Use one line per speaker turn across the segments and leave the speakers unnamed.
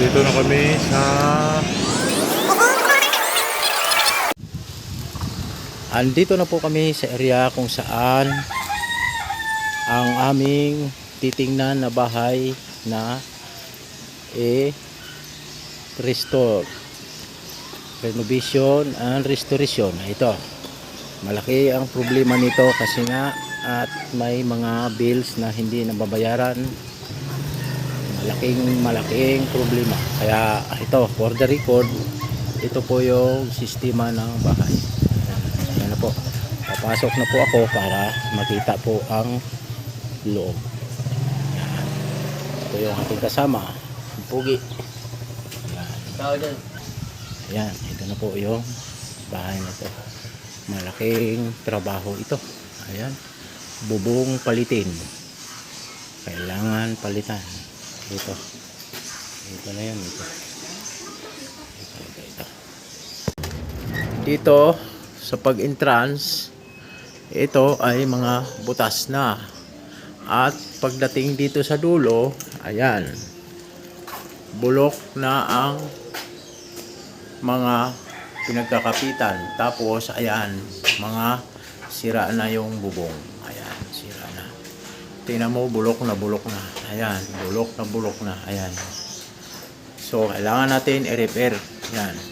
Dito na kami sa...
Andito na po kami sa area kung saan ang aming titingnan na bahay na e restore renovation and restoration. Ito malaki ang problema nito kasi nga at may mga bills na hindi nababayaran malaking malaking problema kaya ito for the record ito po yung sistema ng bahay Ayan na po. Papasok na po ako para makita po ang loob. Ayan. Ito yung ating kasama. Pugi. Ayan. Ayan. Ito na po yung bahay na to. Malaking trabaho ito. Ayan. Bubong palitin. Kailangan palitan. Ito. Ito na yan. Ito. Ito, ito, ito. Dito sa pag-entrance ito ay mga butas na at pagdating dito sa dulo ayan bulok na ang mga pinagkakapitan tapos ayan mga sira na yung bubong tingnan mo bulok na bulok na. Ayan bulok na bulok na. Ayan. So kailangan natin i-repair. Yan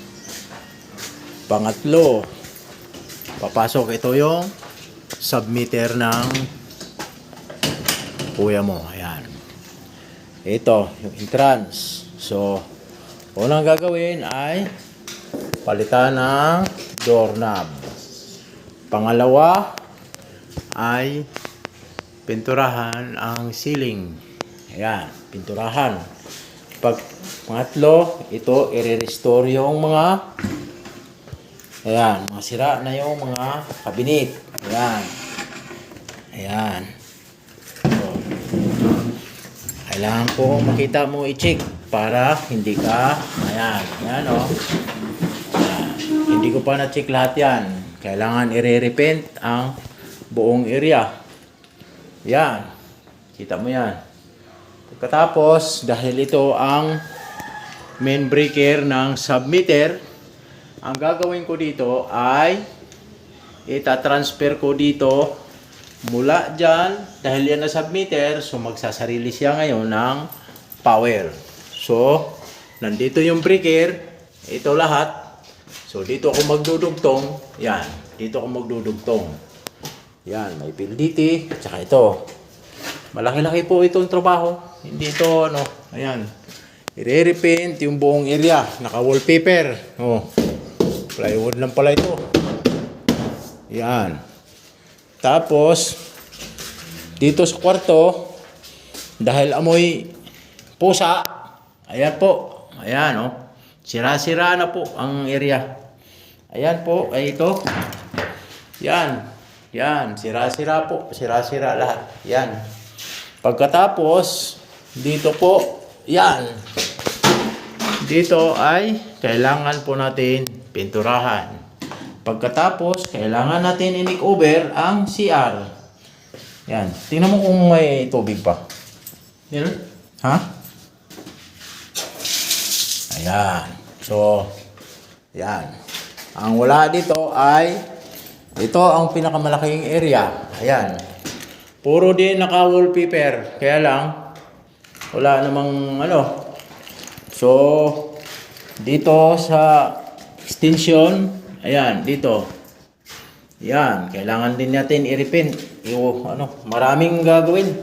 pangatlo papasok ito yung submitter ng kuya mo. Ayan. Ito yung entrance. So unang gagawin ay palitan ng doorknob. Pangalawa ay pinturahan ang ceiling ayan pinturahan pag pangatlo ito i-restore yung mga Ayan, mga sira na yung mga kabinet. Ayan. Ayan. So, kailangan ko makita mo i-check para hindi ka, ayan, ayan o. Ayan. Hindi ko pa na-check lahat yan. Kailangan i-repaint ang buong area. Yan. Kita mo yan. Pagkatapos, dahil ito ang main breaker ng submitter, ang gagawin ko dito ay itatransfer ko dito mula dyan dahil yan na submitter so magsasarili siya ngayon ng power so nandito yung breaker ito lahat so dito ako magdudugtong yan dito ako magdudugtong yan may PLDT at saka ito malaki-laki po itong trabaho hindi ito ano ayan i-repaint yung buong area naka wallpaper oh Plywood lang pala ito. Yan. Tapos, dito sa kwarto, dahil amoy pusa, ayan po. Ayan, oh. Sira-sira na po ang area. Ayan po, ay ito. Yan. Yan. Sira-sira po. Sira-sira lahat. Yan. Pagkatapos, dito po, yan. Dito ay kailangan po natin pinturahan. Pagkatapos, kailangan natin i-make over ang CR. Yan. Tingnan mo kung may tubig pa.
Meron?
Ha? Ayan. So, yan. Ang wala dito ay ito ang pinakamalaking area. Ayan. Puro din naka-wallpaper. Kaya lang, wala namang ano. So, dito sa extension, ayan, dito. Yan, kailangan din natin i-repaint. Ano, maraming gagawin.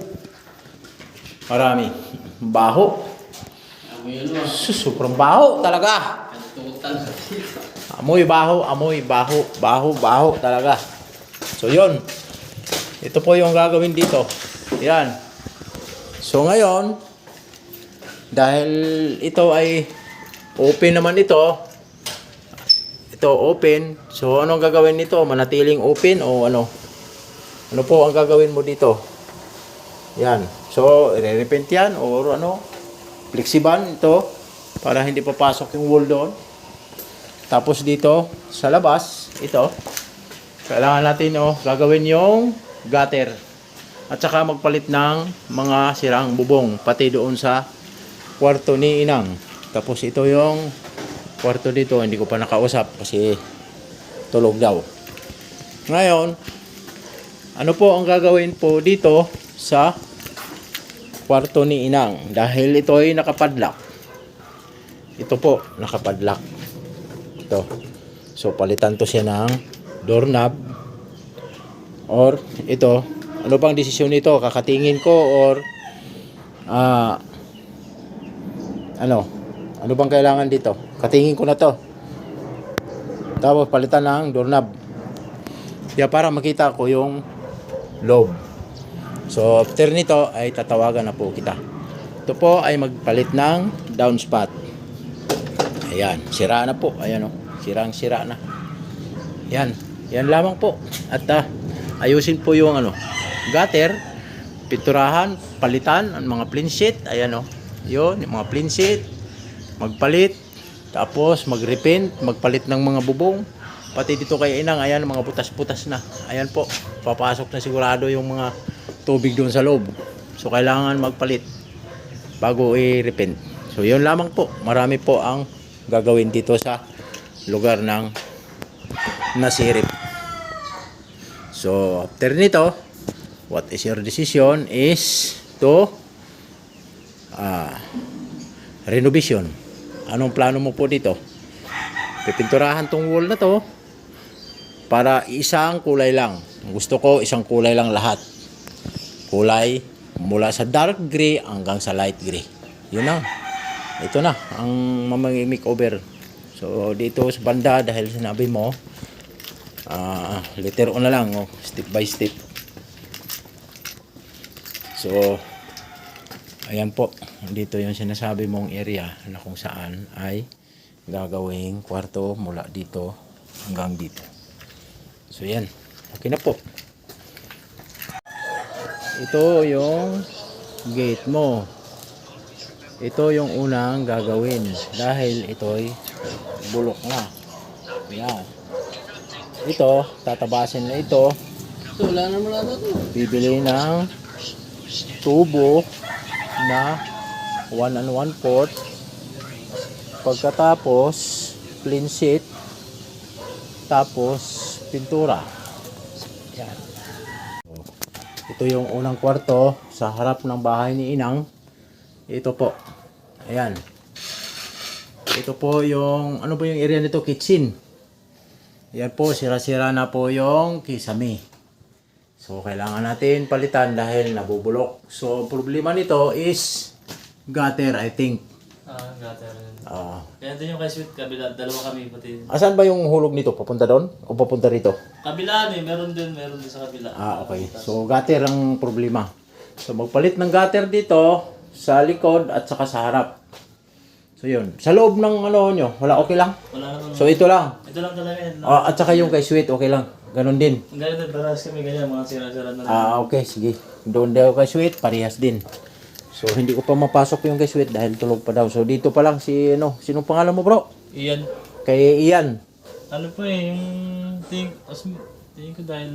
Marami. Baho. Sus, Sobrang baho talaga.
Total.
Amoy baho, amoy baho, baho, baho talaga. So yun. Ito po yung gagawin dito. Yan. So ngayon, dahil ito ay open naman ito, ito open, so anong gagawin nito? Manatiling open o ano? Ano po ang gagawin mo dito? Yan. So, i-repaint yan or ano? Flexiban ito para hindi papasok yung wall doon. Tapos dito sa labas, ito, kailangan natin oh, gagawin yung gutter. At saka magpalit ng mga sirang bubong, pati doon sa kwarto ni Inang. Tapos ito yung kwarto dito, hindi ko pa nakausap kasi tulog daw. Ngayon, ano po ang gagawin po dito sa kwarto ni Inang? Dahil ito ay nakapadlock. Ito po, nakapadlock. Ito. So, palitan to siya ng doorknob. Or, ito. Ano bang desisyon nito? Kakatingin ko or ah ano? Ano bang kailangan dito? Katingin ko na to. Tapos palitan ng doorknob. Kaya para makita ko yung loob. So after nito ay tatawagan na po kita. Ito po ay magpalit ng downspout. Ayan, sira na po. Ayan o, sirang sira na. Yan, yan lamang po. At ah, ayusin po yung ano, gutter, piturahan, palitan ang mga clean sheet. Ayan o, yun, yung mga clean sheet. Magpalit, tapos mag-repaint, magpalit ng mga bubong. Pati dito kay Inang, ayan, mga butas-butas na. Ayan po, papasok na sigurado yung mga tubig doon sa loob. So, kailangan magpalit bago i-repaint. So, yun lamang po. Marami po ang gagawin dito sa lugar ng nasirip. So, after nito, what is your decision is to ah renovation. Anong plano mo po dito? Pipinturahan tong wall na to para isang kulay lang. Gusto ko isang kulay lang lahat. Kulay mula sa dark gray hanggang sa light gray. Yun na. Ito na ang mamamake-over. So dito sa banda dahil sinabi mo ah letter O na lang oh, step by step. So ayan po. Dito yung sinasabi mong area na kung saan ay gagawing kwarto mula dito hanggang dito. So yan. Okay na po. Ito yung gate mo. Ito yung unang gagawin dahil ito'y bulok na. Yan. Ito, tatabasin na ito. Bibili ng tubo na 1 and 1 quart. Pagkatapos, clean sheet. Tapos, pintura. Yan. Ito yung unang kwarto sa harap ng bahay ni Inang. Ito po. Ayan. Ito po yung, ano po yung area nito? Kitchen. Yan po, sira-sira na po yung kisame. So, kailangan natin palitan dahil nabubulok. So, problema nito is gutter, I think.
Ah, rin.
Ah.
Kaya din yung kay Sweet, kabila, dalawa kami pati.
asan ba yung hulog nito? Papunta doon? O papunta rito?
Kabila eh, meron din, meron din sa kabila.
Ah, okay. So, gutter ang problema. So, magpalit ng gutter dito sa likod at saka sa harap. So, yun. Sa loob ng ano nyo, wala okay lang?
Wala naman.
So, ito lang.
ito lang talaga yan.
Ah, at saka yung kay Sweet, okay lang. Ganon din.
Ang ganito, parehas kami ganyan, mga sira-sira na lang.
Ah, okay. Sige. Doon daw kay Sweet, parehas din. So, hindi ko pa mapasok yung kay Sweet dahil tulog pa daw. So, dito pa lang si, ano, sinong pangalan mo bro?
Iyan.
Kay Ian.
Ano po eh, yung tingin, as, tingin ko dahil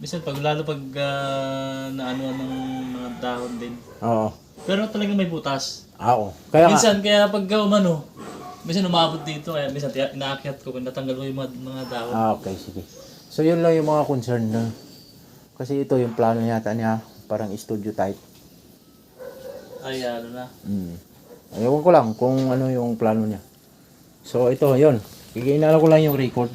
Minsan pag lalo pag uh, naano ng mga dahon din.
Oo.
Pero talagang may butas.
Ah, oo. Kaya nga,
minsan kaya pag uh, umano, minsan umabot dito kaya minsan tiya- inaakyat ko kung natanggal ko yung mga, mga dahon.
Ah, okay, sige. So, yun lang yung mga concern na. Kasi ito yung plano yata niya, parang studio type.
Ay ano na.
Mm. Ayaw ko lang kung ano yung plano niya. So, ito, yun. Kikinaala ko lang yung record.